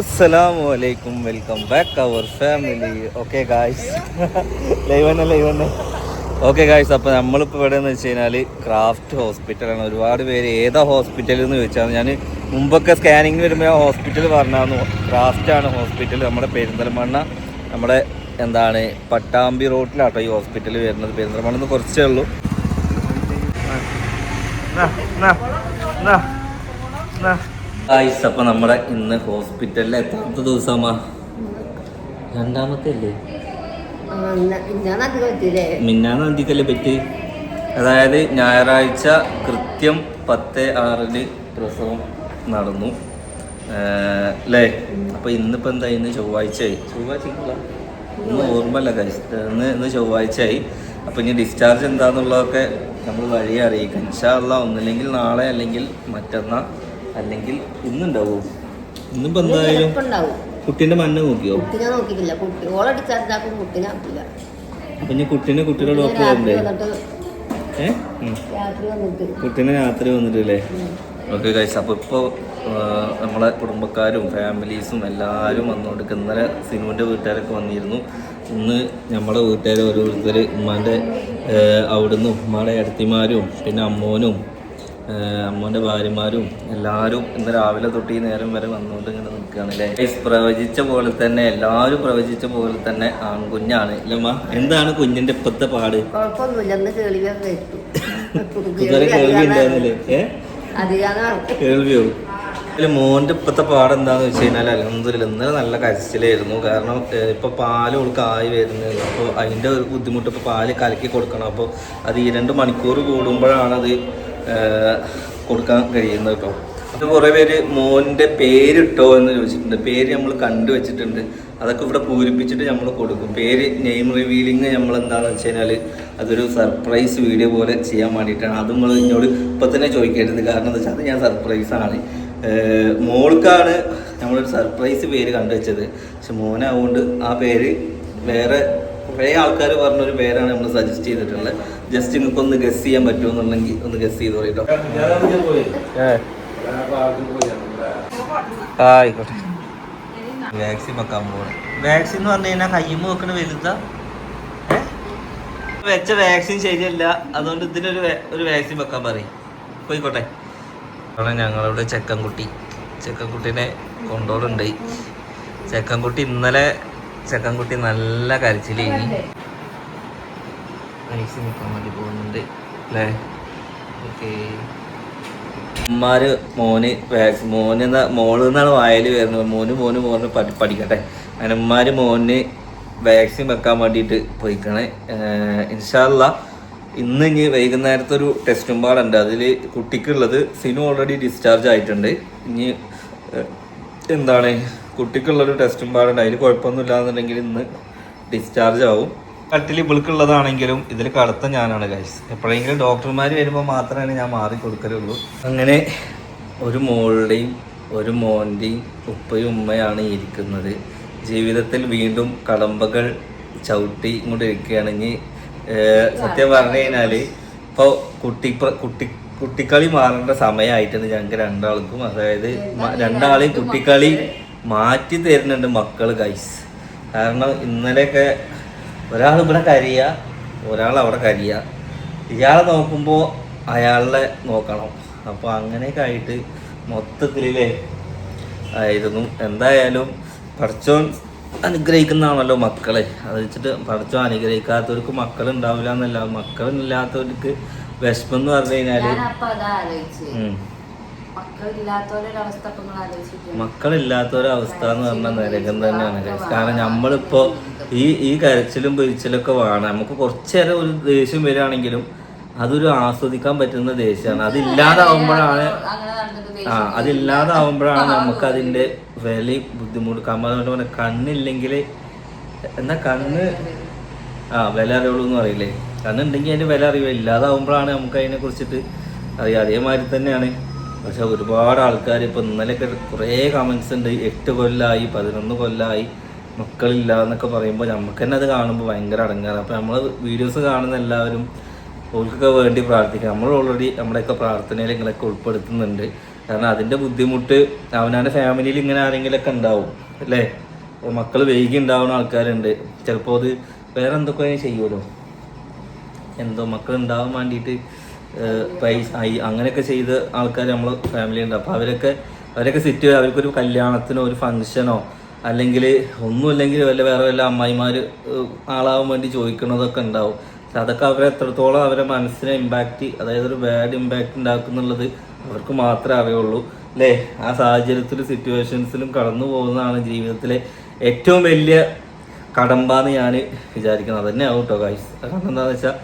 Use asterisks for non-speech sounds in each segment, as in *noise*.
അസ്സലാമു അലൈക്കും. Welcome back our family okay guys live തന്നെ ലൈവ് തന്നെ. ഓക്കെ ഗായ്സ് അപ്പോൾ നമ്മളിപ്പോൾ ഇവിടെ എന്ന് വെച്ച് കഴിഞ്ഞാൽ ക്രാഫ്റ്റ് ഹോസ്പിറ്റലാണ് ഒരുപാട് പേര് ഏതാ ഹോസ്പിറ്റൽ എന്ന് ചോദിച്ചാൽ ഞാൻ മുമ്പൊക്കെ സ്കാനിങ്ങിന് വരുമ്പോൾ ഹോസ്പിറ്റൽ പറഞ്ഞായിരുന്നു. ക്രാഫ്റ്റ് ആണ് ഹോസ്പിറ്റൽ നമ്മുടെ പെരിന്തൽമണ്ണ നമ്മുടെ എന്താണ് പട്ടാമ്പി റോഡിലാട്ടോ ഈ ഹോസ്പിറ്റൽ വരുന്നത്. പെരിന്തൽമണ്ണ നിന്ന് കുറച്ചേ ഉള്ളൂ. ഗായ്സ് അപ്പൊ നമ്മുടെ ഇന്ന് ഹോസ്പിറ്റലിൽ എത്രാമത്തെ ദിവസമാ? രണ്ടാമത്തെ അല്ലേ? മിന്നാന്ന് അന്തിക്കല്ലേ പറ്റി? അതായത് ഞായറാഴ്ച കൃത്യം പത്ത് ആറിന് പ്രസവം നടന്നു. അല്ലേ അപ്പൊ ഇന്നിപ്പോ എന്താ ഇന്ന് ചൊവ്വാഴ്ചയായി. ചൊവ്വാഴ്ച ഇന്ന് ഓർമ്മല്ല ഗൈസ് ഇന്ന് ഇന്ന് ചൊവ്വാഴ്ചയായി. അപ്പൊ ഇനി ഡിസ്ചാർജ് എന്താന്നുള്ളതൊക്കെ നമ്മൾ വഴിയെ അറിയിക്കാം. ഇൻഷാല്ല ഒന്നില്ലെങ്കിൽ നാളെ അല്ലെങ്കിൽ മറ്റന്നാൾ അല്ലെങ്കിൽ ഇന്നുണ്ടാവോ. ഇന്നിപ്പോ എന്തായാലും കുട്ടീന്റെ മണ്ണ് നോക്കിയോ? കുട്ടിനെ നോക്കിയിട്ടില്ല. കുട്ടി ഓളെ ഡിസ്ചാർജാക്കും കുട്ടിനെ ആക്കില്ല അപ്പൊ ഇനി കുട്ടീനെ കുട്ടിയുടെ ഡോക്ടർ വരണ്ടേ ഏഹ് രാത്രി വന്നിട്ട് കുട്ടീനെ വന്നിട്ടില്ലേ ഓക്കെ കഴിച്ച അപ്പോൾ ഇപ്പോൾ നമ്മളെ കുടുംബക്കാരും ഫാമിലീസും എല്ലാവരും വന്നുകൊണ്ട് ഇന്നലെ സിനുവിന്റെ വീട്ടുകാരൊക്കെ വന്നിരുന്നു. ഇന്ന് നമ്മളെ വീട്ടുകാർ ഓരോരുത്തർ ഉമ്മാന്റെ അവിടുന്ന് ഉമ്മാടെ അടുത്തിമാരും പിന്നെ അമ്മോനും അമ്മോന്റെ ഭാര്യമാരും എല്ലാവരും ഇന്ന് രാവിലെ തൊട്ട് ഈ നേരം വരെ വന്നുകൊണ്ട് ഇങ്ങനെ നിൽക്കുകയാണ് അല്ലേ? പ്രവചിച്ച പോലെ തന്നെ എല്ലാവരും പ്രവചിച്ച പോലെ തന്നെ ആൺകുഞ്ഞാണ്. ഇല്ലമ്മ എന്താണ് കുഞ്ഞിന്റെ ഇപ്പത്തെ പാട്? കേൾവിയോ? മോന്റെ ഇപ്പത്തെ പാട് എന്താന്ന് വെച്ച് കഴിഞ്ഞാൽ അലഹമ്മദില്ല ഇന്നലെ നല്ല കരച്ചിലായിരുന്നു. കാരണം ഇപ്പൊ പാൽ കൊടുക്കാൻ ആയി വരുന്നത്. അപ്പോൾ അതിന്റെ ഒരു ബുദ്ധിമുട്ട് ഇപ്പൊ പാൽ കലക്കി കൊടുക്കണം. അപ്പോൾ അത് ഈ രണ്ട് മണിക്കൂർ കൂടുമ്പോഴാണ് അത് കൊടുക്കാൻ കഴിയുന്നത് കേട്ടോ അത് കുറേ പേര് മോന്റെ പേരിട്ടോ എന്ന് ചോദിച്ചിട്ടുണ്ട്. പേര് നമ്മൾ കണ്ടു വെച്ചിട്ടുണ്ട്. അതൊക്കെ ഇവിടെ പൂരിപ്പിച്ചിട്ട് നമ്മൾ കൊടുക്കും. പേര് നെയിം റിവീലിംഗ് നമ്മൾ എന്താണെന്ന് വെച്ച് കഴിഞ്ഞാൽ അതൊരു സർപ്രൈസ് വീഡിയോ പോലെ ചെയ്യാൻ വേണ്ടിയിട്ടാണ്. അത് നമ്മൾ എന്നോട് ഇപ്പം തന്നെ ചോദിക്കരുത് കാരണം എന്താ വെച്ചാൽ അത് ഞാൻ സർപ്രൈസാണ് മോൾക്കാണ് നമ്മളൊരു സർപ്രൈസ് പേര് കണ്ടു വെച്ചത്. പക്ഷെ മോനാവുകൊണ്ട് ആ പേര് വേറെ കുറേ ആൾക്കാർ പറഞ്ഞൊരു പേരാണ് നമ്മൾ സജസ്റ്റ് ചെയ്തിട്ടുള്ളത്. ജസ്റ്റ് നിങ്ങൾക്ക് ഒന്ന് ഗസ് ചെയ്യാൻ പറ്റുമെന്നുണ്ടെങ്കിൽ ഒന്ന് ഗസ് ചെയ്ത് പറയട്ടോ. ആയിക്കോട്ടെ. വാക്സിൻ വെക്കാൻ പോകണം വാക്സിൻ എന്ന് പറഞ്ഞു കഴിഞ്ഞാൽ കയ്യുമ്പ് വെക്കണ വലുതാ. വെച്ച വാക്സിൻ ശരിയല്ല. അതുകൊണ്ട് ഇതിനൊരു ഒരു വാക്സിൻ വെക്കാൻ പറയും. പോയിക്കോട്ടെ. അവിടെ ഞങ്ങളുടെ ചെക്കൻകുട്ടി. ചെക്കൻകുട്ടീനെ കൊണ്ടോളുണ്ട് ചെക്കൻകുട്ടി ഇന്നലെ ചെക്കൻകുട്ടി നല്ല കരച്ചിലേനി. വാക്സിൻ നിൽക്കാൻ വേണ്ടി പോകുന്നുണ്ട്. അല്ലേ ഓക്കേ. ഉമ്മാര് മോന് വാക്സിൻ മോന് എന്നാ മോൾ എന്നാണ് വായൽ വരുന്നത്. മോന് മോന് മോന് പഠി പഠിക്കട്ടെ. അങ്ങനെ ഉമ്മാര് മോന് വാക്സിൻ വെക്കാൻ വേണ്ടിയിട്ട് പോയിക്കണേ. ഇൻഷാല്ല ഇന്ന് ഇനി വൈകുന്നേരത്തെ ഒരു ടെസ്റ്റും പാടുണ്ട്. അതിൽ കുട്ടിക്കുള്ളത് സിനു ഓൾറെഡി ഡിസ്ചാർജ് ആയിട്ടുണ്ട്. ഇനി എന്താണ്? കുട്ടിക്കുള്ളൊരു ടെസ്റ്റും പാടുണ്ട്. അതിൽ കുഴപ്പമൊന്നുമില്ല എന്നുണ്ടെങ്കിൽ ഇന്ന് ഡിസ്ചാർജ് ആവും. കട്ടിൽ ഇവൾക്കുള്ളതാണെങ്കിലും ഇതിൽ കടത്ത ഞാനാണ് ഗൈസ് എപ്പോഴെങ്കിലും ഡോക്ടർമാർ വരുമ്പോൾ മാത്രമേ ഞാൻ മാറി കൊടുക്കലുള്ളൂ. അങ്ങനെ ഒരു മോളുടെയും ഒരു മോന്റെയും ഉപ്പയും ഉമ്മയാണ് ഇരിക്കുന്നത്. ജീവിതത്തിൽ വീണ്ടും കടമ്പകൾ ചവിട്ടി ഇങ്ങോട്ട് ഇരിക്കുകയാണെങ്കിൽ സത്യം പറഞ്ഞു കഴിഞ്ഞാൽ ഇപ്പോൾ കുട്ടി കുട്ടി കുട്ടിക്കളി മാറേണ്ട സമയമായിട്ടുണ്ട് ഞങ്ങൾക്ക് രണ്ടാൾക്കും അതായത് രണ്ടാളെയും കുട്ടിക്കളി മാറ്റി തരുന്നുണ്ട് മക്കൾ ഗൈസ് കാരണം ഇന്നലെയൊക്കെ ഒരാൾ ഇവിടെ കരിയ ഒരാൾ അവിടെ കരിയ. ഇയാളെ നോക്കുമ്പോൾ അയാളെ നോക്കണം. അപ്പോൾ അങ്ങനെയൊക്കെ ആയിട്ട് മൊത്തത്തിലേ ആയിരുന്നു. എന്തായാലും പഠിച്ചോൻ അനുഗ്രഹിക്കുന്നതാണല്ലോ മക്കളെ. അത് വെച്ചിട്ട് പഠിച്ചോൻ അനുഗ്രഹിക്കാത്തവർക്ക് മക്കൾ ഉണ്ടാവില്ല എന്നല്ല മക്കളില്ലാത്തവർക്ക് വിഷമം എന്ന് പറഞ്ഞു കഴിഞ്ഞാൽ മക്കളില്ലാത്തവരവസ്ഥ എന്ന് പറഞ്ഞാൽ നരകം തന്നെയാണ് കാരണം നമ്മളിപ്പോ ഈ ഈ കരച്ചിലും പൊരിച്ചിലൊക്കെ വേണം. നമുക്ക് കുറച്ചു നേരം ഒരു ദേഷ്യം വരികയാണെങ്കിലും അതൊരു ആസ്വദിക്കാൻ പറ്റുന്ന ദേഷ്യമാണ്. അതില്ലാതാവുമ്പോഴാണ് ആ അതില്ലാതാവുമ്പോഴാണ് നമുക്ക് അതിന്റെ വിലയും ബുദ്ധിമുട്ട്. പറഞ്ഞ കണ്ണില്ലെങ്കിൽ എന്നാ കണ്ണ്? ആ വില അറിയുള്ളൂ എന്ന് അറിയില്ലേ കണ്ണുണ്ടെങ്കിൽ അതിന്റെ വില അറിയുക. ഇല്ലാതാവുമ്പോഴാണ് നമുക്ക് അതിനെ കുറിച്ചിട്ട് അറിയാം അതേമാതിരി തന്നെയാണ്. പക്ഷെ ഒരുപാട് ആൾക്കാർ ഇപ്പൊ ഇന്നലെയൊക്കെ കുറേ കമന്റ്സ് ഉണ്ട്. എട്ട് കൊല്ലമായി പതിനൊന്ന് കൊല്ലമായി മക്കളില്ല എന്നൊക്കെ പറയുമ്പോൾ നമുക്ക് തന്നെ അത് കാണുമ്പോൾ ഭയങ്കര അടങ്ങാറ്. അപ്പോൾ നമ്മൾ വീഡിയോസ് കാണുന്ന എല്ലാവരും ഓൾക്കൊക്കെ വേണ്ടി പ്രാർത്ഥിക്കാം നമ്മൾ ഓൾറെഡി നമ്മുടെയൊക്കെ പ്രാർത്ഥനയിൽ ഇങ്ങനെയൊക്കെ ഉൾപ്പെടുത്തുന്നുണ്ട്. കാരണം അതിന്റെ ബുദ്ധിമുട്ട് അവനവന്റെ ഫാമിലിയിൽ ഇങ്ങനെ ആരെങ്കിലുമൊക്കെ ഉണ്ടാവും അല്ലേ? മക്കൾ വൈകി ഉണ്ടാവുന്ന ആൾക്കാരുണ്ട്. ചിലപ്പോൾ അത് വേറെ എന്തൊക്കെ ചെയ്യുമല്ലോ എന്തോ മക്കൾ ഉണ്ടാവാൻ വേണ്ടിയിട്ട് പൈസ അങ്ങനെയൊക്കെ ചെയ്ത ആൾക്കാർ നമ്മൾ ഫാമിലി ഉണ്ട്. അപ്പോൾ അവരൊക്കെ അവരൊക്കെ സിറ്റ് അവർക്കൊരു കല്യാണത്തിനോ ഒരു ഫംഗ്ഷനോ അല്ലെങ്കിൽ ഒന്നുമില്ലെങ്കിൽ വല്ല വേറെ വല്ല അമ്മായിമാർ ആളാവാൻ വേണ്ടി ചോദിക്കുന്നതൊക്കെ ഉണ്ടാവും. പക്ഷെ അതൊക്കെ അവരെ എത്രത്തോളം അവരെ മനസ്സിനെ ഇമ്പാക്റ്റ് അതായത് ഒരു ബാഡ് ഇമ്പാക്റ്റ് ഉണ്ടാക്കുന്നുള്ളത് അവർക്ക് മാത്രമേ അറിയുള്ളൂ. അല്ലേ? ആ സാഹചര്യത്തിലും സിറ്റുവേഷൻസിലും കടന്നു പോകുന്നതാണ് ജീവിതത്തിലെ ഏറ്റവും വലിയ കടമ്പാന്ന് ഞാൻ വിചാരിക്കുന്നത്. അതന്നെ ആവും കേട്ടോ ഗൈസ് കാരണം എന്താണെന്ന് വെച്ചാൽ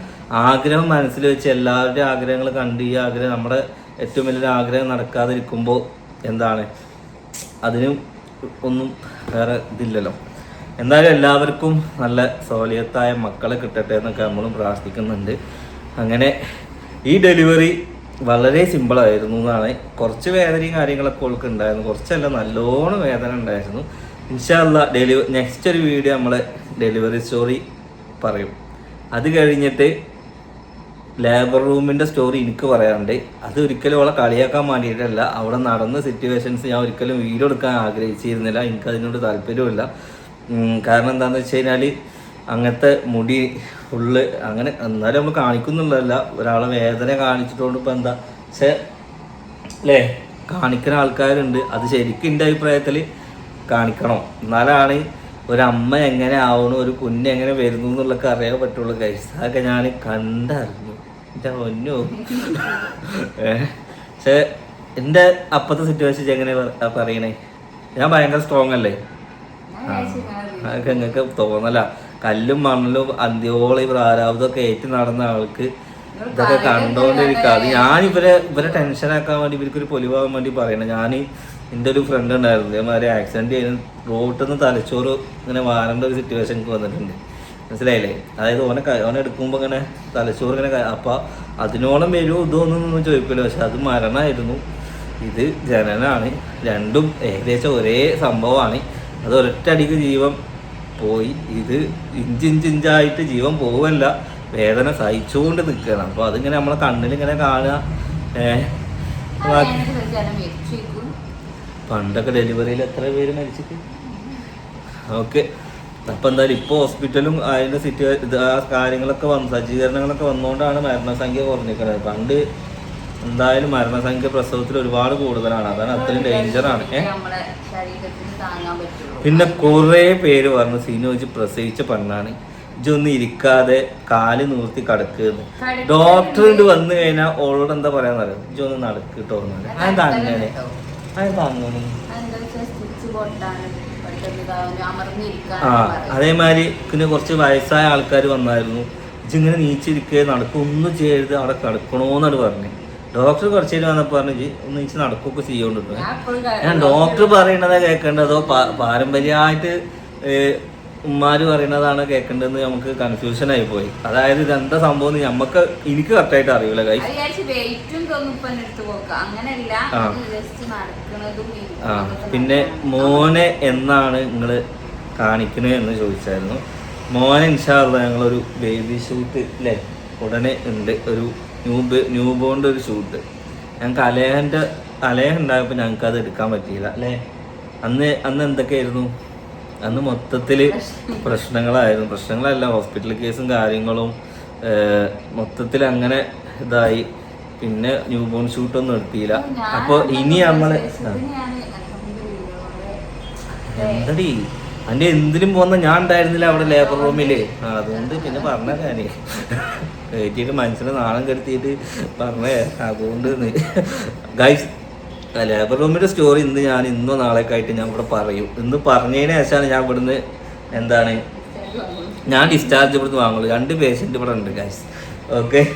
ആഗ്രഹം മനസ്സിൽ വെച്ച് എല്ലാവരുടെയും ആഗ്രഹങ്ങൾ കണ്ട് ഈ ആഗ്രഹം നമ്മുടെ ഏറ്റവും വലിയൊരു ആഗ്രഹം നടക്കാതിരിക്കുമ്പോൾ എന്താണ്? അതിനും ഒന്നും വേറെ ഇതില്ലല്ലോ. എന്തായാലും എല്ലാവർക്കും നല്ല സോലിയത്തായ മക്കളെ കിട്ടട്ടെ എന്നൊക്കെ നമ്മളും പ്രാർത്ഥിക്കുന്നുണ്ട്. അങ്ങനെ ഈ ഡെലിവറി വളരെ സിമ്പിളായിരുന്നു എന്നാണ്. കുറച്ച് വേദനയും കാര്യങ്ങളൊക്കെ ഓൾക്ക് ഉണ്ടായിരുന്നു. കുറച്ചല്ല നല്ലോണം വേദന ഉണ്ടായിരുന്നു. ഇൻഷാല്ല ഡെലിവറി നെക്സ്റ്റ് ഒരു വീഡിയോ നമ്മൾ ഡെലിവറി സ്റ്റോറി പറയും. അത് കഴിഞ്ഞിട്ട് ലേബർ റൂമിന്റെ സ്റ്റോറി എനിക്ക് പറയാറുണ്ട്. അത് ഒരിക്കലും അവളെ കളിയാക്കാൻ വേണ്ടിയിട്ടല്ല. അവിടെ നടന്ന സിറ്റുവേഷൻസ് ഞാൻ ഒരിക്കലും വീഡിയോ എടുക്കാൻ ആഗ്രഹിച്ചിരുന്നില്ല. എനിക്ക് അതിനോട് താല്പര്യമില്ല കാരണം എന്താണെന്ന് വെച്ച് കഴിഞ്ഞാൽ അങ്ങനത്തെ മുടി ഫുള്ള് അങ്ങനെ എന്നാലും നമ്മൾ കാണിക്കുന്നുള്ളതല്ല. ഒരാളെ വേദന കാണിച്ചിട്ടുകൊണ്ട് ഇപ്പം എന്താ? പക്ഷേ അല്ലേ കാണിക്കുന്ന ആൾക്കാരുണ്ട്. അത് ശരിക്കും എന്റെ അഭിപ്രായത്തിൽ കാണിക്കണം. എന്നാലാണ് ഒരമ്മ എങ്ങനെ ആവണു ഒരു കുഞ്ഞ് എങ്ങനെ വരുന്നു എന്നുള്ളൊക്കെ അറിയാൻ പറ്റുള്ളൂ കൈസ് അതൊക്കെ ഞാൻ കണ്ടറിഞ്ഞു. എന്റെ പക്ഷേ എന്റെ അപ്പത്തെ സിറ്റുവേഷൻ എങ്ങനെ പറയണേ? ഞാൻ ഭയങ്കര സ്ട്രോങ് അല്ലേ? അതൊക്കെ നിങ്ങൾക്ക് തോന്നല. കല്ലും മണലും അന്ത്യോളം പ്രാരാബ്ദമൊക്കെ ഏറ്റി നടന്ന ആൾക്ക് ഇതൊക്കെ കണ്ടോണ്ടിരിക്കുക അത് ഞാൻ ഇവരെ ഇവരെ ടെൻഷനാക്കാൻ വേണ്ടി ഇവർക്ക് ഒരു പൊലിവാകാൻ വേണ്ടി പറയണേ. ഞാൻ എന്റെ ഒരു ഫ്രണ്ട് ഉണ്ടായിരുന്നു. ഇതേമാതിരി ആക്സിഡന്റ് ചെയ്യുന്ന റോട്ടിൽ നിന്ന് തലച്ചോറ് ഇങ്ങനെ വാരേണ്ട ഒരു സിറ്റുവേഷൻ എനിക്ക് വന്നിട്ടുണ്ട്. മനസ്സിലായില്ലേ? അതായത് ഓനെ ഓനെ എടുക്കുമ്പോൾ ഇങ്ങനെ തലച്ചോറ് ഇങ്ങനെ അപ്പൊ അതിനോളം വരുമോ ഇതൊന്നും ചോദിക്കില്ല പക്ഷെ അത് മരണമായിരുന്നു ഇത് ജനനാണ്. രണ്ടും ഏകദേശം ഒരേ സംഭവമാണ്. അത് ഒരൊറ്റടിക്ക് ജീവൻ പോയി. ഇത് ഇഞ്ചിഞ്ചിഞ്ചായിട്ട് ജീവൻ പോവല്ല. വേദന സഹിച്ചുകൊണ്ട് നിൽക്കുകയാണ് അപ്പോൾ അതിങ്ങനെ നമ്മളെ കണ്ണിൽ ഇങ്ങനെ കാണുക. പണ്ടൊക്കെ ഡെലിവറിയിൽ എത്ര പേര് മരിച്ചിട്ട്? ഓക്കെ. അപ്പം എന്തായാലും ഇപ്പോൾ ഹോസ്പിറ്റലും അതിന്റെ സിറ്റുവേഷൻ കാര്യങ്ങളൊക്കെ വന്നു. സജ്ജീകരണങ്ങളൊക്കെ വന്നുകൊണ്ടാണ് മരണസംഖ്യ കുറഞ്ഞിരിക്കുന്നത്. പണ്ട് എന്തായാലും മരണസംഖ്യ പ്രസവത്തിൽ ഒരുപാട് കൂടുതലാണ്. അതാണ് അത്രയും ഡേഞ്ചറാണ് പിന്നെ കുറേ പേര് പറഞ്ഞു സീനു വെച്ച് പ്രസവിച്ച പെണ്ണാണ്. ഇജൊന്നും ഇരിക്കാതെ കാൽ നൂർത്തി കടക്കുന്നു ഡോക്ടറിന് ഡോക്ടർ വന്നു കഴിഞ്ഞാൽ ഓളോട് എന്താ പറയാന്ന് പറയാന്നറിയോ ഇജൊന്ന് നടക്കിട്ടോ അതെന്താ അങ്ങനെ? അതെന്താ അങ്ങനെ? ആ അതേമാതിരി പിന്നെ കുറച്ച് വയസ്സായ ആൾക്കാർ വന്നായിരുന്നു. ഇങ്ങനെ നീച്ചിരിക്കുക നടക്കുക ഒന്നും ചെയ്യരുത് അവിടെ കിടക്കണോന്നാണ് പറഞ്ഞു. ഡോക്ടർ കുറച്ച് നേരം വന്നപ്പോൾ പറഞ്ഞു ഒന്ന് നീച്ച് നടക്കുകയൊക്കെ ചെയ്യോണ്ടിട്ടു ഞാൻ ഡോക്ടർ പറയണതാ കേൾക്കേണ്ടതോ പാരമ്പര്യമായിട്ട് ഉമ്മാര് പറയണതാണ് കേൾക്കേണ്ടതെന്ന് നമുക്ക് കൺഫ്യൂഷൻ ആയി പോയി. അതായത് ഇത് എന്താ സംഭവം എന്ന് നമുക്ക് എനിക്ക് കറക്റ്റായിട്ട് അറിയില്ല കൈ ആ. പിന്നെ മോനെ എന്നാണ് നിങ്ങൾ കാണിക്കുന്നത് എന്ന് ചോദിച്ചായിരുന്നു. മോനെ ഇൻഷാല്ല ഞങ്ങളൊരു ബേബി ഷൂട്ട് അല്ലേ ഉടനെ ഉണ്ട്. ഒരു ന്യൂ ന്യൂ ബോണിന്റെ ഒരു ഷൂട്ട് ഞങ്ങൾക്ക് അലേഹന്റെ അലേഹ ഉണ്ടായപ്പോൾ ഞങ്ങൾക്ക് അത് എടുക്കാൻ പറ്റിയില്ല അല്ലേ? അന്ന് അന്ന് എന്തൊക്കെയായിരുന്നു? അന്ന് മൊത്തത്തിൽ പ്രശ്നങ്ങളായിരുന്നു. പ്രശ്നങ്ങളല്ല ഹോസ്പിറ്റൽ കേസും കാര്യങ്ങളും മൊത്തത്തിൽ അങ്ങനെ ഇതായി. പിന്നെ ന്യൂ ബോൺ ഷൂട്ടൊന്നും എടുത്തിയില്ല. എടുത്തില്ല അപ്പോൾ ഇനി നമ്മൾ എന്തടി? അന്റെ എന്തിനും പോകുന്ന ഞാൻ ഉണ്ടായിരുന്നില്ല അവിടെ ലേബർ റൂമിൽ അതുകൊണ്ട് പിന്നെ പറഞ്ഞ ഞാൻ കയറ്റിയിട്ട് മനസ്സിനെ നാണം കെടുത്തിയിട്ട് പറഞ്ഞേ. അതുകൊണ്ട് ഗൈസ് ലേബർ റൂമിന്റെ സ്റ്റോറി ഇന്ന് ഞാൻ ഇന്നോ നാളേക്ക് ആയിട്ട് ഞാൻ ഇവിടെ പറയും. ഇന്ന് പറഞ്ഞതിന് ശേഷമാണ് ഞാൻ ഇവിടുന്ന് എന്താണ്? ഞാൻ ഡിസ്ചാർജ് ഇവിടുന്ന് വാങ്ങുള്ളൂ. രണ്ട് പേഷ്യന്റ് ഇവിടെ ഉണ്ട് ഗൈസ് ഓക്കെ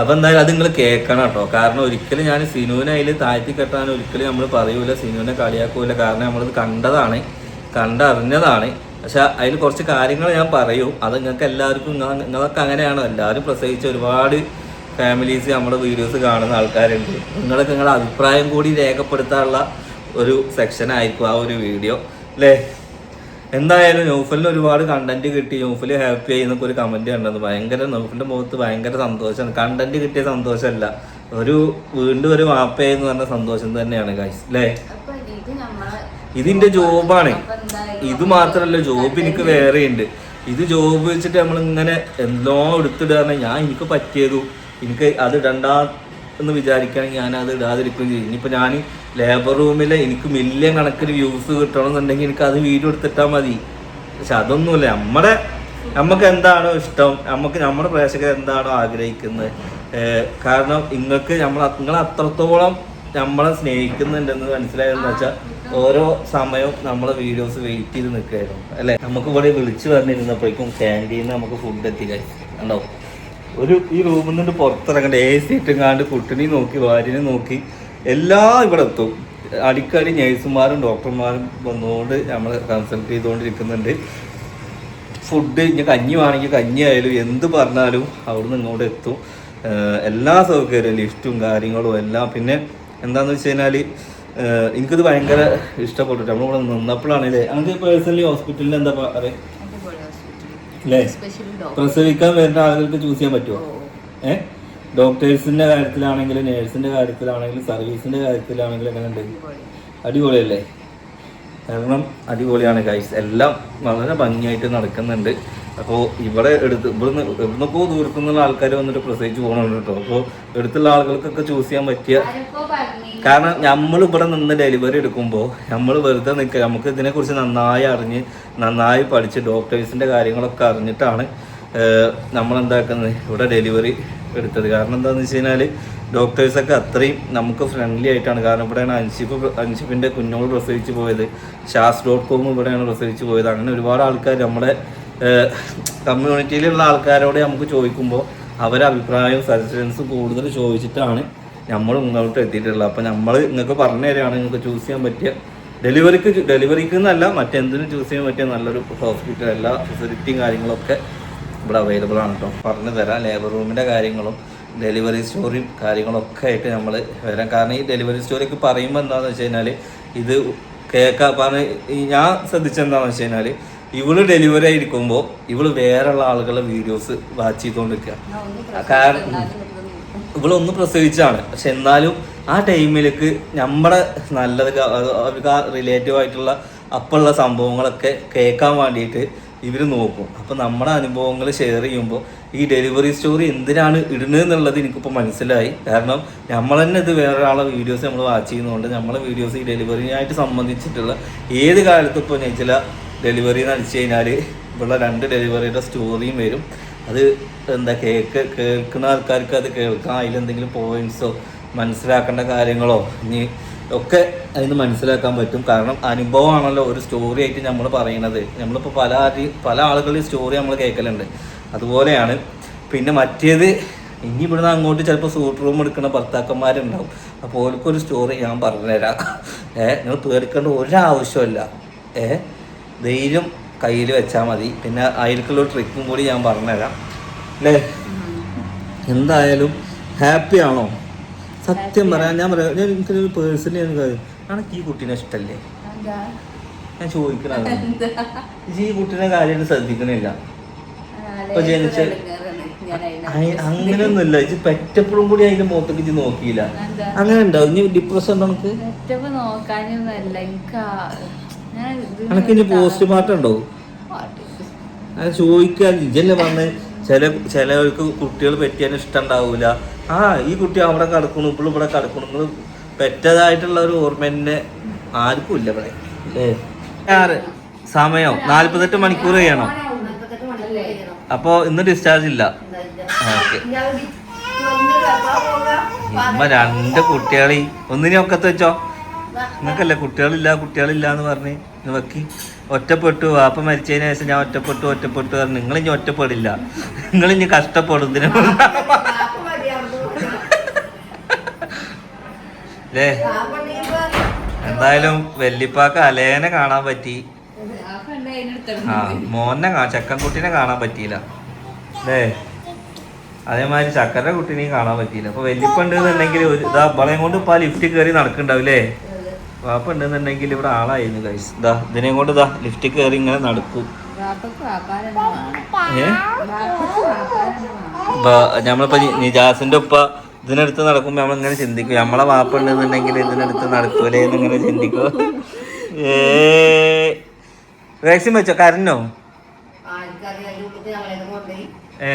അപ്പം എന്തായാലും അത് നിങ്ങൾ കേൾക്കണം കേട്ടോ. കാരണം ഒരിക്കലും ഞാൻ സിനുവിനെ അതിൽ താഴ്ത്തി കെട്ടാൻ ഒരിക്കലും നമ്മൾ പറയൂല. സിനുവിനെ കളിയാക്കൂല. കാരണം നമ്മളിത് കണ്ടതാണ്. കണ്ടറിഞ്ഞതാണ്. പക്ഷെ അതിൽ കുറച്ച് കാര്യങ്ങൾ ഞാൻ പറയും. അത് നിങ്ങൾക്ക് എല്ലാവർക്കും നിങ്ങ- നിങ്ങളൊക്കെ അങ്ങനെയാണോ? എല്ലാവരും പ്രസവിച്ച് ഒരുപാട് ഫാമിലീസ് നമ്മുടെ വീഡിയോസ് കാണുന്ന ആൾക്കാരുണ്ട്. നിങ്ങളൊക്കെ നിങ്ങളുടെ അഭിപ്രായം കൂടി രേഖപ്പെടുത്താനുള്ള ഒരു സെക്ഷൻ ആയിരിക്കും ആ ഒരു വീഡിയോ അല്ലേ എന്തായാലും നൗഫലിന് ഒരുപാട് കണ്ടന്റ് കിട്ടി. നൗഫൽ ഹാപ്പി ആയി എന്നൊക്കെ ഒരു കമന്റ് കണ്ടത്. ഭയങ്കര നൗഫലിന്റെ മുഖത്ത് ഭയങ്കര സന്തോഷമാണ്. കണ്ടന്റ് കിട്ടിയ സന്തോഷമല്ല. ഒരു വീണ്ടും ഒരു വാപ്പയെന്ന് പറഞ്ഞ സന്തോഷം തന്നെയാണ് ഗൈസ് അല്ലേ ഇതിന്റെ ജോബാണ്. ഇത് മാത്രല്ല ജോബ് എനിക്ക് വേറെ ഉണ്ട് ഇത് ജോബ് വെച്ചിട്ട് നമ്മൾ ഇങ്ങനെ എന്തോ എടുത്തിടുക ഞാൻ എനിക്ക് പറ്റിയതു എനിക്ക് അത് ഇടണ്ടാ എന്ന് വിചാരിക്കുകയാണെങ്കിൽ ഞാൻ അത് ഇടാതിരിക്കുകയും ചെയ്യും. ഇനിയിപ്പോൾ ഞാൻ ലേബർ റൂമിൽ എനിക്ക് മില്യൺ കണക്കിന് വ്യൂസ് കിട്ടണം എന്നുണ്ടെങ്കിൽ എനിക്ക് അത് വീഡിയോ എടുത്തിട്ടാൽ മതി. പക്ഷെ അതൊന്നുമില്ല. നമ്മുടെ നമുക്ക് എന്താണോ ഇഷ്ടം നമുക്ക് നമ്മുടെ പ്രേക്ഷകർ എന്താണോ ആഗ്രഹിക്കുന്നത്. കാരണം നിങ്ങൾക്ക് നമ്മൾ നിങ്ങൾ അത്രത്തോളം നമ്മളെ സ്നേഹിക്കുന്നുണ്ടെന്ന് മനസ്സിലായതെന്ന് വെച്ചാൽ ഓരോ സമയവും നമ്മളെ വീഡിയോസ് വെയിറ്റ് ചെയ്ത് നിൽക്കുകയായിരുന്നു. അല്ലേ? നമുക്ക് ഇവിടെ വിളിച്ചു പറഞ്ഞിരുന്നപ്പോഴേക്കും ക്യാന്റീനിൽ നമുക്ക് ഫുഡ് എത്തിക്കാൻ കണ്ടോ? ഒരു ഈ റൂമിൽ നിന്ന് പുറത്തിറങ്ങേണ്ട. എ സി ഇട്ടുങ്ങാണ്ട് കുട്ടിനെ നോക്കി വാരിനെ നോക്കി. എല്ലാം ഇവിടെ എത്തും. അടിക്കടി നേഴ്സുമാരും ഡോക്ടർമാരും വന്നുകൊണ്ട് നമ്മൾ കൺസൾട്ട് ചെയ്തുകൊണ്ടിരിക്കുന്നുണ്ട് ഫുഡ് ഇനി കഞ്ഞി വേണമെങ്കിൽ കഞ്ഞി ആയാലും എന്ത് പറഞ്ഞാലും അവിടുന്ന് ഇങ്ങോട്ട് എത്തും. എല്ലാ സൗകര്യവും ലിഫ്റ്റും കാര്യങ്ങളും എല്ലാം. പിന്നെ എന്താണെന്ന് വെച്ച് കഴിഞ്ഞാൽ എനിക്കത് ഭയങ്കര ഇഷ്ടപ്പെട്ടു നമ്മളിവിടെ നിന്നപ്പോഴാണല്ലേ അങ്ങനെ പേഴ്സണലി ഹോസ്പിറ്റലിൽ എന്താ പറയുക. അല്ലേ. പ്രസവിക്കാൻ വരുന്ന ആളുകൾക്ക് ചൂസ് ചെയ്യാൻ പറ്റുമോ ഏഹ് ഡോക്ടേഴ്സിന്റെ കാര്യത്തിലാണെങ്കിലും നേഴ്സിന്റെ കാര്യത്തിലാണെങ്കിലും സർവീസിന്റെ കാര്യത്തിലാണെങ്കിലും എങ്ങനെയുണ്ട് ഉണ്ട്? അടിപൊളിയല്ലേ? കാരണം അടിപൊളിയാണ് ഗൈസ് എല്ലാം വളരെ ഭംഗിയായിട്ട് നടക്കുന്നുണ്ട്. അപ്പോൾ ഇവിടെ എടുത്ത് ഇവിടുന്ന് എവിടുന്നൊക്കെ ദൂരത്തുനിന്നുള്ള ആൾക്കാർ വന്നിട്ട് പ്രസവിച്ച് പോകണുണ്ട് കേട്ടോ. അപ്പോൾ എടുത്തുള്ള ആളുകൾക്കൊക്കെ ചൂസ് ചെയ്യാൻ പറ്റിയ? കാരണം നമ്മൾ ഇവിടെ നിന്ന് ഡെലിവറി എടുക്കുമ്പോൾ നമ്മൾ വെറുതെ നിൽക്കുക നമുക്ക് ഇതിനെക്കുറിച്ച് നന്നായി അറിഞ്ഞ് നന്നായി പഠിച്ച് ഡോക്ടേഴ്സിന്റെ കാര്യങ്ങളൊക്കെ അറിഞ്ഞിട്ടാണ് നമ്മൾ എന്താക്കുന്നത് ഇവിടെ ഡെലിവറി എടുത്തത്. കാരണം എന്താണെന്ന് വെച്ച് കഴിഞ്ഞാൽ ഡോക്ടേഴ്സൊക്കെ അത്രയും നമുക്ക് ഫ്രണ്ട്ലി ആയിട്ടാണ്. കാരണം ഇവിടെയാണ് അൻഷിപ്പ് അൻഷിഫിന്റെ കുഞ്ഞോട് പ്രസവിച്ച് പോയത്. ഷാസ് ഡോട്ട് കോം ഇവിടെയാണ് പ്രസവിച്ച് പോയത്. അങ്ങനെ ഒരുപാട് ആൾക്കാർ നമ്മുടെ കമ്മ്യൂണിറ്റിയിലുള്ള ആൾക്കാരോട് നമുക്ക് ചോദിക്കുമ്പോൾ അവരെ അഭിപ്രായവും സജഷൻസും കൂടുതൽ ചോദിച്ചിട്ടാണ് നമ്മൾ ഇങ്ങോട്ട് എത്തിയിട്ടുള്ളത് അപ്പോൾ നമ്മൾ നിങ്ങൾക്ക് പറഞ്ഞു തരികയാണ് നിങ്ങൾക്ക് ചൂസ് ചെയ്യാൻ പറ്റിയ ഡെലിവറിക്ക് ഡെലിവറിക്ക് എന്നല്ല മറ്റെന്തിനും ചൂസ് ചെയ്യാൻ പറ്റിയ നല്ലൊരു ഹോസ്പിറ്റൽ എല്ലാ ഫെസിലിറ്റിയും കാര്യങ്ങളൊക്കെ ഇവിടെ അവൈലബിൾ ആണ് കേട്ടോ പറഞ്ഞു തരാം. ലേബർ റൂമിന്റെ കാര്യങ്ങളും ഡെലിവറി സ്റ്റോറിയും കാര്യങ്ങളൊക്കെ ആയിട്ട് നമ്മൾ വരാം. കാരണം ഈ ഡെലിവറി സ്റ്റോറിയൊക്കെ പറയുമ്പോൾ എന്താണെന്ന് വെച്ച് കഴിഞ്ഞാൽ ഇത് കേൾക്കാൻ പറഞ്ഞ് ഞാൻ ശ്രദ്ധിച്ചെന്താണെന്ന് വെച്ച് കഴിഞ്ഞാൽ ഇവൾ ഡെലിവറി ആയിരിക്കുമ്പോൾ ഇവൾ വേറെയുള്ള ആളുകളുടെ വീഡിയോസ് വാച്ച് ചെയ്തുകൊണ്ടിരിക്കുക കാരണം- പ്രസവിച്ച് എന്നാലും ഇവിടെ നിൽക്കും. ഇവളൊന്ന് പ്രസവിച്ചാണ്. പക്ഷെ എന്നാലും ആ ടൈമിലേക്ക് നമ്മുടെ നല്ലത് അവർക്ക് ആ റിലേറ്റീവ് ആയിട്ടുള്ള അപ്പുള്ള സംഭവങ്ങളൊക്കെ കേൾക്കാൻ വേണ്ടിയിട്ട് ഇവർ നോക്കും. അപ്പം നമ്മുടെ അനുഭവങ്ങൾ ഷെയർ ചെയ്യുമ്പോൾ ഈ ഡെലിവറി സ്റ്റോറി എന്തിനാണ് ഇടുന്നത് എന്നുള്ളത് എനിക്കിപ്പോൾ മനസ്സിലായി. കാരണം നമ്മൾ തന്നെ ഇത് വേറൊരാളെ വീഡിയോസ് നമ്മൾ വാച്ച് ചെയ്യുന്നതുകൊണ്ട് നമ്മളെ വീഡിയോസ് ഈ ഡെലിവറിയായിട്ട് സംബന്ധിച്ചിട്ടുള്ള ഏത് കാലത്തും ഇപ്പോൾ നെച്ചില ഡെലിവറി എന്ന് അടിച്ചു കഴിഞ്ഞാൽ ഇവിടെ രണ്ട് ഡെലിവറിയുടെ സ്റ്റോറിയും വരും. അത് എന്താ കേക്ക് കേൾക്കുന്ന ആൾക്കാർക്ക് അത് കേൾക്കാം അതിലെന്തെങ്കിലും പോയിന്റ്സോ മനസ്സിലാക്കേണ്ട കാര്യങ്ങളോ ഇനി ഒക്കെ അതിന് മനസ്സിലാക്കാൻ പറ്റും. കാരണം അനുഭവമാണല്ലോ ഒരു സ്റ്റോറി ആയിട്ട് നമ്മൾ പറയുന്നത് നമ്മളിപ്പോൾ പല പല ആളുകളുടെയും സ്റ്റോറി നമ്മൾ കേൾക്കലുണ്ട്. അതുപോലെയാണ്. പിന്നെ മറ്റേത് ഇനി ഇവിടുന്ന് അങ്ങോട്ട് ചിലപ്പോൾ സൂട്ട് റൂം എടുക്കുന്ന ഭർത്താക്കന്മാരുണ്ടാവും. അപ്പോൾ ഓർക്കൊരു സ്റ്റോറി ഞാൻ പറഞ്ഞുതരാം. ഏഹ് നിങ്ങൾ പേടിക്കേണ്ട ഒരാവശ്യമില്ല ഏഹ് ധൈര്യം കയ്യിൽ വെച്ചാൽ മതി. പിന്നെ അതിലേക്കുള്ള ട്രിക്കും കൂടി ഞാൻ പറഞ്ഞുതരാം. അല്ലേ എന്തായാലും ഹാപ്പി ആണോ? സത്യം പറയാം ഞാൻ പറയാം. എനിക്കൊരു പേഴ്സണലി എനിക്ക് ഈ കുട്ടീനെ ഇഷ്ടല്ലേ? ഞാൻ ചോദിക്കണത് ഈ കുട്ടീനെ കാര്യമായിട്ട് ശ്രദ്ധിക്കണില്ല. ഇപ്പൊ ജനിച്ച- അങ്ങനെയൊന്നുമില്ല. ഇത് പെറ്റപ്പോഴും കൂടി അതിന്റെ മുഖത്തേക്ക് ഇത് നോക്കിയില്ല? അങ്ങനെ ഉണ്ടാവും ഇനി ഡിപ്രഷൻ ഉണ്ടോ നമുക്ക് പെറ്റപ്പ് നോക്കാനൊന്നുമല്ല. എനിക്ക് എനിക്ക് ഇനി പോസ്റ്റ് മാർട്ടം ഉണ്ടോ. അത് ചോദിക്കാൻ ഇജല്ലേ പറഞ്ഞ് ചില ചിലവർക്ക് കുട്ടികൾ പെറ്റിയാൻ ഇഷ്ടം ഉണ്ടാവൂല ആ ഈ കുട്ടി അവിടെ കിടക്കണു ഇപ്പോൾ ഇവിടെ കിടക്കണു. നിങ്ങൾ പെറ്റതായിട്ടുള്ള ഒരു ഓർമ്മ തന്നെ ആർക്കും ഇല്ല ഇവിടെ. അല്ലേ ആറ്. സമയം. നാല്പത്തെട്ട് മണിക്കൂർ ചെയ്യണം അപ്പോ ഇന്ന് ഡിസ്ചാർജ് ഇല്ല. ഓക്കെ. ഇമ്മ രണ്ട് കുട്ടികളി. ഒന്നിനെ ഒക്കത്ത് വെച്ചോ? നിങ്ങൾക്കല്ലേ കുട്ടികളില്ല കുട്ടികളില്ല എന്ന് പറഞ്ഞ് നോക്കി വെക്കി. ഒറ്റപ്പെട്ടു വാപ്പ മരിച്ചതിന് ശേഷം ഞാൻ ഒറ്റപ്പെട്ടു ഒറ്റപ്പെട്ടു പറഞ്ഞു. നിങ്ങൾ ഇനി ഒറ്റപ്പെടില്ല. നിങ്ങൾ ഇനി കഷ്ടപ്പെടും ഇതിനെ അല്ലേ എന്തായാലും വെല്ലിപ്പാക്ക് അലേനെ കാണാൻ പറ്റി. ആ. മോനെ ചക്കൻകുട്ടീനെ കാണാൻ പറ്റിയില്ല. അല്ലേ അതേമാതിരി ചക്കരുടെ കുട്ടീനെയും കാണാൻ പറ്റിയില്ല. അപ്പൊ വലിപ്പുണ്ട് എന്നുണ്ടെങ്കിൽ ഒരു ഇതാ വളയം കൊണ്ട് ഇപ്പൊ ആ ലിഫ്റ്റ് കയറി നടക്കണ്ടാവില്ലേ? വാപ്പ ഉണ്ടെന്നുണ്ടെങ്കിൽ ഇവിടെ ആളായിരുന്നു ഗൈസ് ദാ ഇതിനെ കൊണ്ട് ദാ ലിഫ്റ്റ് കയറി ഇങ്ങനെ നടക്കും. നമ്മളിപ്പോ നിജാസിന്റെ ഉപ്പ ഇതിനടുത്ത് നടക്കുമ്പോ നമ്മളിങ്ങനെ ചിന്തിക്കും നമ്മളെ വാപ്പ ഉണ്ടെന്നുണ്ടെങ്കിൽ ഇതിനടുത്ത് നടക്കൂലേ എന്നിങ്ങനെ ചിന്തിക്കും. ഏ. വാക്സിൻ വെച്ചോ? കരഞ്ഞോ? കൊണ്ടുപോയി ഏ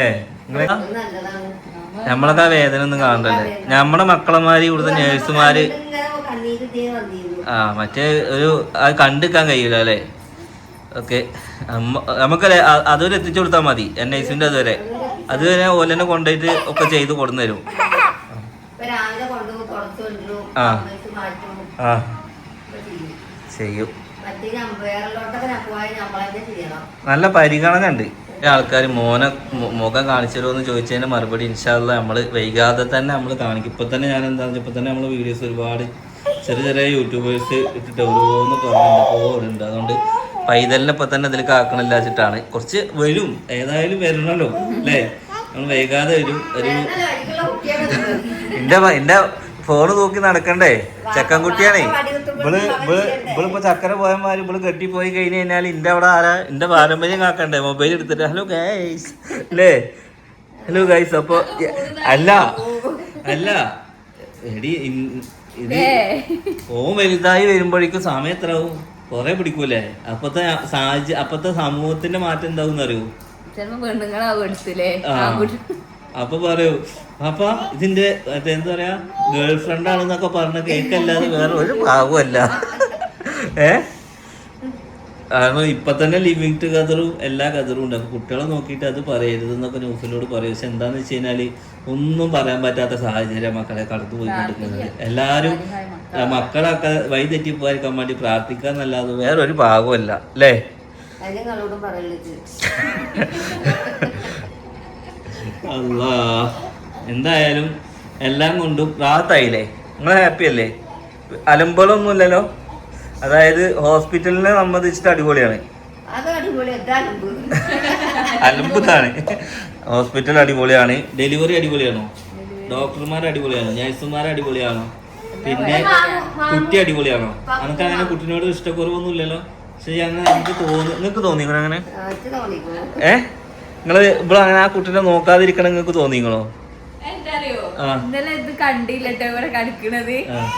ആ വേദന ഒന്നും കാണണ്ടല്ലേ? നമ്മുടെ മക്കളമാര് ഇവിടുത്തെ നേഴ്സുമാര് ആ മറ്റേ ഒരു അത് കണ്ടിക്കാൻ കഴിയൂല അല്ലേ? ഓക്കെ. നമുക്കല്ലേ അതുവരെ എത്തിച്ചു കൊടുത്താൽ മതി എൻ ഐ ഐസിന്റെ അതുവരെ. അതുവരെ ഓലെന്നെ കൊണ്ടുപോയിട്ട് ഒക്കെ ചെയ്ത് കൊടുന്നു തരും. ആ. ആ. ചെയ്യും. നല്ല പരിഗണന ഉണ്ട്. ആൾക്കാർ മോനെ മുഖം കാണിച്ചല്ലോ എന്ന് ചോദിച്ചതിന് മറുപടി ഇൻഷാല്ല നമ്മൾ വൈകാതെ തന്നെ നമ്മൾ കാണിക്കും. ഇപ്പൊ തന്നെ ഞാൻ വെച്ചാൽ ഇപ്പൊ തന്നെ നമ്മൾ വീഡിയോസ് ഒരുപാട് ചെറിയ ചെറിയ യൂട്യൂബേഴ്സ് ഇട്ടിട്ട് ഓരോന്ന് പറഞ്ഞിട്ട് പോകുന്നുണ്ട് അതുകൊണ്ട് പൈതലിനെ ഇപ്പൊ തന്നെ അതിലേക്ക് ആക്കണില്ല വെച്ചിട്ടാണ്. കുറച്ച് വരും. ഏതായാലും വരണല്ലോ അല്ലേ? നമ്മൾ വൈകാതെ വരും. ഒരു എന്റെ എന്റെ ഫോണ് നോക്കി നടക്കണ്ടേ? ചെക്കൻ കുട്ടിയാണേ ഇവൾ ഇവൾ ഇവളിപ്പോ ചക്കര പോയമാര് ഇവൾ കെട്ടി പോയി കഴിഞ്ഞു കഴിഞ്ഞാൽ ഇന്റെ അവിടെ ആരാ? എന്റെ പാരമ്പര്യം കാക്കണ്ടേ? മൊബൈൽ എടുത്തിട്ട്. ഹലോ ഗൈസ് അല്ലേ? ഹലോ ഗൈസ് അപ്പൊ അല്ല. അല്ല. എടി ഇത് ഓം വലുതായി വരുമ്പോഴേക്കും സമയം എത്ര എത്രയാവും കൊറേ പിടിക്കൂലേ? അപ്പത്തെ സാഹചര്യം അപ്പത്തെ സമൂഹത്തിന്റെ മാറ്റം എന്താവും അറിയൂ. അപ്പൊ പറയൂ. അപ്പൊ ഇതിന്റെ മറ്റേ എന്താ പറയാ? ഗേൾ ഫ്രണ്ട് ആണെന്നൊക്കെ പറഞ്ഞ കേക്കല്ലാതെ വേറെ ഒരു ഭാവമല്ല ഏ? കാരണം ഇപ്പൊ തന്നെ ലിവിങ് ടുഗദറും എല്ലാ കതറും ഉണ്ട്. അപ്പൊ കുട്ടികളെ നോക്കിയിട്ട് അത് പറയരുത് എന്നൊക്കെ ന്യൂസിലോട് പറയും. പക്ഷെ എന്താന്ന് വെച്ച് കഴിഞ്ഞാൽ ഒന്നും പറയാൻ പറ്റാത്ത സാഹചര്യം മക്കളെ കടന്നു പോയിക്കൊണ്ടിരിക്കുന്നത് എല്ലാരും മക്കളൊക്കെ വഴി തെറ്റി പോയിരിക്കാൻ വേണ്ടി പ്രാർത്ഥിക്കാന്നല്ലാതെ വേറെ ഒരു ഭാഗമല്ല അല്ലേ? അല്ല എന്തായാലും എല്ലാം കൊണ്ടും റാത്തായില്ലേ നിങ്ങൾ ഹാപ്പി അല്ലേ? അലമ്പുകളൊന്നുമില്ലല്ലോ? അതായത് ഹോസ്പിറ്റലിനെ സംബന്ധിച്ചിട്ട് അടിപൊളിയാണ്. അലമ്പുതാണ്. ഹോസ്പിറ്റൽ അടിപൊളിയാണ്. ഡെലിവറി അടിപൊളിയാണോ? ഡോക്ടർമാർ അടിപൊളിയാണോ? നഴ്സുമാർ അടിപൊളിയാണോ? പിന്നെ കുട്ടി അടിപൊളിയാണോ? നമുക്ക് അങ്ങനെ കുട്ടിനോട് ഇഷ്ടക്കുറവൊന്നും ഇല്ലല്ലോ പക്ഷെ അങ്ങനെ എനിക്ക് തോന്നി നിങ്ങൾക്ക് തോന്നി അങ്ങനെ? ഏ? നിങ്ങൾ ഇവിടെ അങ്ങനെ ആ കുട്ടിനെ നോക്കാതിരിക്കണം നിങ്ങൾക്ക് തോന്നിങ്ങളോ ഇന്നലെ ഇത് കണ്ടില്ലട്ടോ ഇവിടെ കളിക്കണത്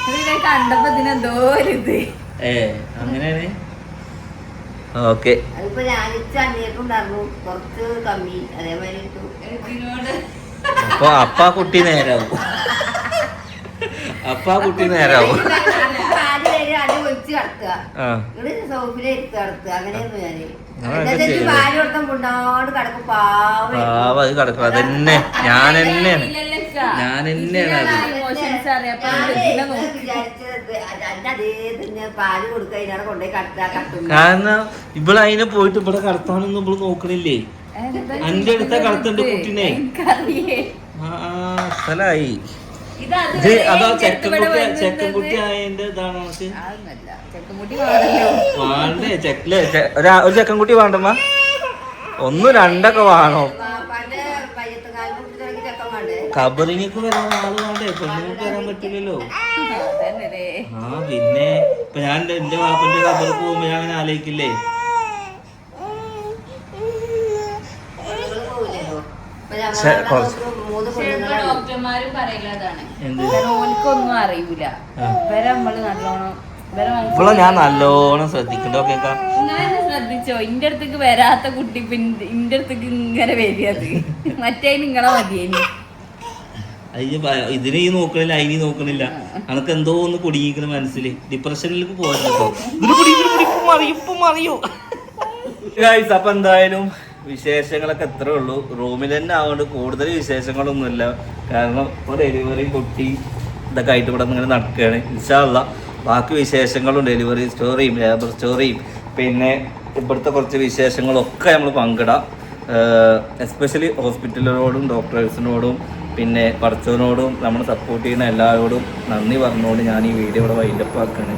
ഇതിനെ കണ്ടപ്പോ ഇതിനെന്തോ ഒരിത് ഏ അങ്ങനെയാണ്. ഓക്കെ. അതിപ്പോ കുറച്ച് കമ്മി അതേമാതിരി ഇട്ടു. അപ്പൊ അപ്പ കുട്ടി നേരാവും. അപ്പ കുട്ടി നേരാവും. പാൽ വരെ അടി ഒഴിച്ച് കിടക്കുക ആ. ഇവിടെ സോഫിലെ ഇരുത്ത് കിടക്കുക അങ്ങനെയൊന്നും ഞാൻ. ആ, എന്താ അതൊക്കെ വെച്ചാ ചെയ്യൽ. പാൽ കൊടുത്ത മുണ്ടാണ്ട് കിടക്കും പാവം. പാവ അത് കിടക്കും. അതന്നെ. ഞാൻ തന്നെയാണ്. ഞാൻ തന്നെയാണ് കാരണം ഇവളതിന് അതിനെ പോയിട്ട് ഇവിടെ കടത്താനൊന്നും ഇവൾ നോക്കണില്ലേ? എന്റെ അന്റെ അടുത്ത കടത്തുണ്ട് കുട്ടിനെ. സ്ഥലായി. അത് ഇത് അതാ വരെ ചെക്കൻ ഇവിടെ കുട്ടി വന്നിരുന്നത്. ആയതിന്റെ ഇതാണ് ചെക്കൻകുട്ടി വേണ്ടേ ചെക്കല്ലേ ഒരു ചെക്കൻ കുട്ടി വേണ്ടമ്മ? ഒന്ന് രണ്ടൊക്കെ വേണോ പണ്ട് പയ്യത്തുകാലം കുട്ടികളൊക്കെ ചെക്കൻ വേണ്ടേ കബറിങ്ങക്ക് വരാൻ ആൾ വേണ്ടേ? പെണ്ണുങ്ങൾക്ക് വരാൻ പറ്റില്ലല്ലോ. ആ പിന്നെ ഇപ്പൊ ഞാൻ എന്റെ- വാപ്പന്റെ കബർക്ക് പോകുമ്പോ ഞാൻ അങ്ങനെ ആലോചിക്കില്ലേ? ഡോക്ടർമാരും പറയലതാണ് ഓൽക്കൊന്നും അറിയൂല. ഇവരെ നമ്മൾ നല്ലോണം ഞാൻ നല്ലോണം ശ്രദ്ധിക്കണ്ടോ കേക്കാം ശ്രദ്ധിച്ചോ? ഇന്റെ അടുത്തേക്ക് വരാത്ത കുട്ടി ഇന്റെ അടുത്തേക്ക് ഇങ്ങനെ വരിക മറ്റേ നിങ്ങളെ മതിയേനി. ഇതിനെ ഈ നോക്കണില്ല അതിനെ നോക്കണില്ല. അനക്ക് എന്തോ ഒന്ന് കുടുങ്ങിക്കണ മനസ്സിൽ ഡിപ്രഷനിലേക്ക് പോകാനോ ഗൈസ് *laughs* അപ്പൊ എന്തായാലും വിശേഷങ്ങളൊക്കെ എത്ര ഉള്ളൂ. റൂമിൽ തന്നെ ആവുകൊണ്ട് കൂടുതൽ വിശേഷങ്ങളൊന്നുമില്ല. കാരണം ഇപ്പൊ ഡെലിവറി കുട്ടി ഇതൊക്കെ ആയിട്ട് ഇവിടെ ഇങ്ങനെ നടക്കുകയാണ്. ഇൻഷാല്ല ബാക്കി വിശേഷങ്ങളും ഡെലിവറി സ്റ്റോറിയും ലേബർ സ്റ്റോറിയും പിന്നെ ഇവിടുത്തെ കുറച്ച് വിശേഷങ്ങളൊക്കെ നമ്മൾ പങ്കിടാം. എസ്പെഷ്യലി ഹോസ്പിറ്റലിനോടും ഡോക്ടേഴ്സിനോടും പിന്നെ പഠിച്ചവനോടും നമ്മൾ സപ്പോർട്ട് ചെയ്യുന്ന എല്ലാവരോടും നന്ദി പറഞ്ഞുകൊണ്ട് ഞാൻ ഈ വീഡിയോ ഇവിടെ വൈൻഡപ്പ് ആക്കുകയാണ്.